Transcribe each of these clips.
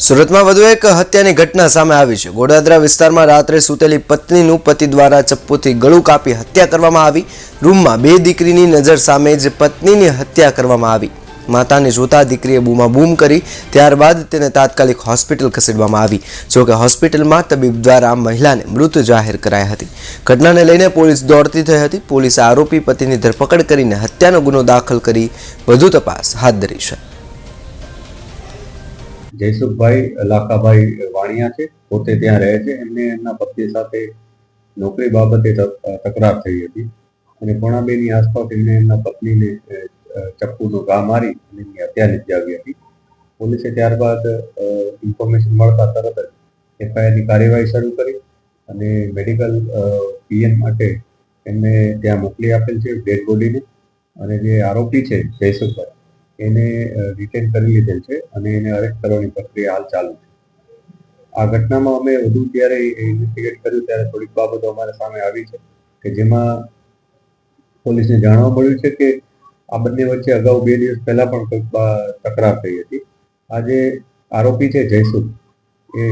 સુરતમાં વધુ એક હત્યાની ઘટના સામે આવી છે. ગોડાદરા વિસ્તારમાં રાત્રે સૂતેલી પત્નીનું પતિ દ્વારા ચપ્પુથી ગળું કાપી હત્યા કરવામાં આવી. રૂમમાં બે દીકરીની નજર સામે જ પત્નીની હત્યા કરવામાં આવી. માતાને જોતા દીકરીએ બૂમાબૂમ કરી, ત્યારબાદ તેને તાત્કાલિક હોસ્પિટલ ખસેડવામાં આવી. જોકે હોસ્પિટલમાં તબીબ દ્વારા મહિલાને મૃત જાહેર કરાઈ હતી. ઘટનાને લઈને પોલીસ દોડતી થઈ હતી. પોલીસે આરોપી પતિની ધરપકડ કરીને હત્યાનો ગુનો દાખલ કરી વધુ તપાસ હાથ ધરી છે. જયસુખભાઈ લાખાભાઈ વાણિયા છે. પોતે ત્યાં રહે છે. એમને એમના પત્ની સાથે નોકરી બાબતે તક- તકરાર થઈ હતી. અને પોણા આસપાસ એમને એમના પત્નીને ચપ્પુનો ઘા મારી અને એમની હત્યા નિપજાવી હતી. પોલીસે ત્યારબાદ ઇન્ફોર્મેશન મળતા તરત જ એફઆઈઆરની કાર્યવાહી શરૂ કરી અને મેડિકલ પીએમ માટે એમને ત્યાં મોકલી આપેલ છે ડેડ બોડીને. અને જે આરોપી છે જયસુખભાઈ એને રિટેન કરી લીધેલ છે અને એને અરેસ્ટ કરવાની પ્રક્રિયા હાલ ચાલુ છે. આ ઘટનામાં અમે વધુ જ્યારે ઇન્વેસ્ટિગેટ કર્યું ત્યારે થોડીક બાબતો અમારા સામે આવી છે કે જેમાં પોલીસને જાણવા મળ્યું છે કે આ બંને વચ્ચે અગાઉ બે દિવસ પહેલા પણ કંઈક તકરાર થઈ હતી. આજે આરોપી છે જયસુખ. એ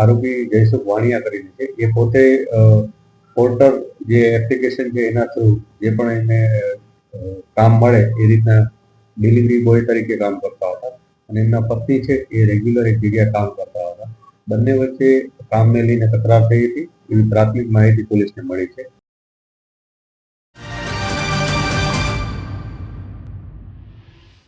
આરોપી જયસુખ વાણિયા કરીને છે. એ પોતે પોર્ટર જે એપ્લિકેશન છે એના થ્રુ જે પણ એને કામ મળે એ રીતના ડિલિવરી બોય તરીકે કામ કરતા હતા. અને એમના પત્ની છે એ રેગ્યુલર એક જગ્યાએ કામ કરતા હતા. બંને વચ્ચે કામને લઈને તકરાર થઈ હતી. એવી પ્રાથમિક માહિતી પોલીસને મળી છે.